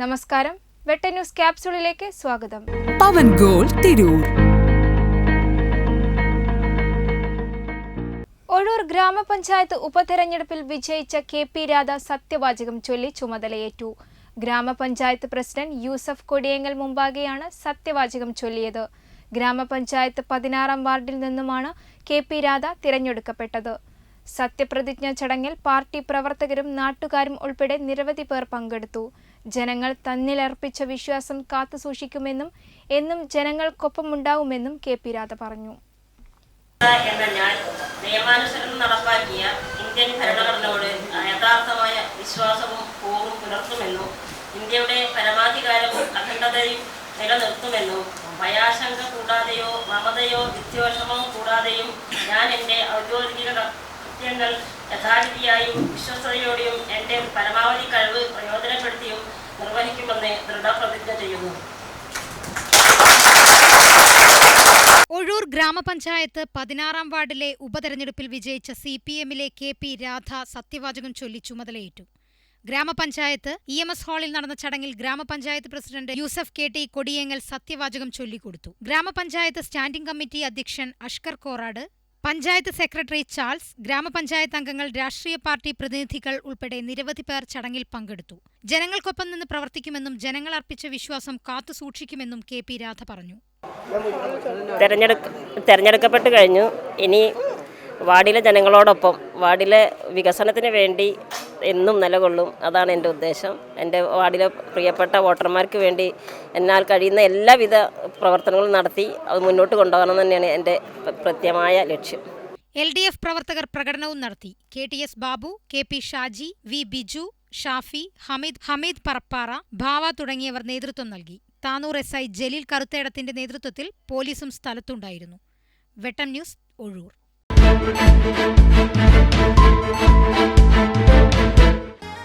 നമസ്കാരം. വെട്ട ന്യൂസ് ക്യാപ്സൂളിലേക്ക് സ്വാഗതം. പവൻ ഗോൾ തിരൂർ. ഒഴൂർ ഗ്രാമപഞ്ചായത്ത് ഉപതെരഞ്ഞെടുപ്പിൽ വിജയിച്ച കെ പി രാധ സത്യവാചകം ചൊല്ലി ചുമതലയേറ്റു. ഗ്രാമപഞ്ചായത്ത് പ്രസിഡന്റ് യൂസഫ് കൊടിയേങ്ങൽ മുമ്പാകെയാണ് സത്യവാചകം ചൊല്ലിയത്. ഗ്രാമപഞ്ചായത്ത് പതിനാറാം വാർഡിൽ നിന്നുമാണ് കെ പി രാധ തിരഞ്ഞെടുക്കപ്പെട്ടത്. സത്യപ്രതിജ്ഞ ചടങ്ങിൽ പാർട്ടി പ്രവർത്തകരും നാട്ടുകാരും ഉൾപ്പെടെ നിരവധി പേർ പങ്കെടുത്തു. ജനങ്ങൾ തന്നിലർപ്പിച്ച വിശ്വാസം കാത്തുസൂക്ഷിക്കുമെന്നും എന്നും ജനങ്ങൾക്കൊപ്പമുണ്ടാവുമെന്നും കെ പി രാധ പറഞ്ഞു. എന്ന ഞാൻ നിയമാനുസരണം നടപ്പാക്കിയ ഇന്ത്യൻ ഭരണഘടനയോട് യഥാർത്ഥമായ വിശ്വാസവും പൂർവം പുലർത്തുമെന്നും ഇന്ത്യയുടെ പരമാധികാരവും അഖണ്ഡതയും നിലനിർത്തുമെന്നും ഭയാശങ്ക കൂടാതെയോ മമതയോ വിദ്വേഷമോ കൂടാതെയും ഞാൻ കൃത്യങ്ങൾ യഥാവിധിയായും വിശ്വസ്തയോടെയും എന്റെ പരമാവധി കഴിവ് പ്രയോജനപ്പെടുത്തിയും നിർവഹിക്കുമെന്ന് ദൃഢപ്രതിജ്ഞ ചെയ്യുന്നു. ഒഴൂർ ഗ്രാമപഞ്ചായത്ത് പതിനാറാം വാർഡിലെ ഉപതെരഞ്ഞെടുപ്പിൽ വിജയിച്ച സി പി എമ്മിലെ കെ പി രാധ സത്യവാചകം ചൊല്ലി ചുമതലയേറ്റു. ഗ്രാമപഞ്ചായത്ത് ഇ എം എസ് ഹാളിൽ നടന്ന ചടങ്ങിൽ ഗ്രാമപഞ്ചായത്ത് president Yusuf K T Kodiyengal സത്യവാചകം ചൊല്ലിക്കൊടുത്തു. ഗ്രാമപഞ്ചായത്ത് സ്റ്റാൻഡിംഗ് കമ്മിറ്റി അധ്യക്ഷൻ അഷ്കർ കോറാട് പഞ്ചായത്ത് സെക്രട്ടറി ചാൾസ് ഗ്രാമപഞ്ചായത്ത് അംഗങ്ങൾ രാഷ്ട്രീയ പാർട്ടി പ്രതിനിധികൾ ഉൾപ്പെടെ നിരവധി പേർ ചടങ്ങിൽ പങ്കെടുത്തു. ജനങ്ങൾക്കൊപ്പം നിന്ന് പ്രവർത്തിക്കുമെന്നും ജനങ്ങൾ അർപ്പിച്ച വിശ്വാസം കാത്തുസൂക്ഷിക്കുമെന്നും കെ പി രാധ പറഞ്ഞു. തെരഞ്ഞെടുക്ക തെരഞ്ഞെടുക്കപ്പെട്ട് കഴിഞ്ഞു. ഇനി വാർഡിലെ ജനങ്ങളോടൊപ്പം വാർഡിലെ വികസനത്തിന് വേണ്ടി എന്നും നിലകൊള്ളും. അതാണ് എന്റെ ഉദ്ദേശം. എന്റെ വാർഡിലെ പ്രിയപ്പെട്ട വോട്ടർമാർക്ക് വേണ്ടി എന്നാൽ കഴിയുന്ന എല്ലാവിധ പ്രവർത്തനങ്ങളും നടത്തി അത് മുന്നോട്ട് കൊണ്ടുപോകണം തന്നെയാണ് എന്റെ പ്രത്യമായ ലക്ഷ്യം. എൽ ഡി എഫ് പ്രവർത്തകർ പ്രകടനവും നടത്തി. K T S Babu K P Shaji V Biju Shafi Hameed Hameed Parappara ഭാവ തുടങ്ങിയവർ നേതൃത്വം നൽകി. താനൂർ എസ് ഐ ജലീൽ കറുത്തേടത്തിന്റെ നേതൃത്വത്തിൽ പോലീസും സ്ഥലത്തുണ്ടായിരുന്നു. വെട്ടം ന്യൂസ് ഒഴൂർ.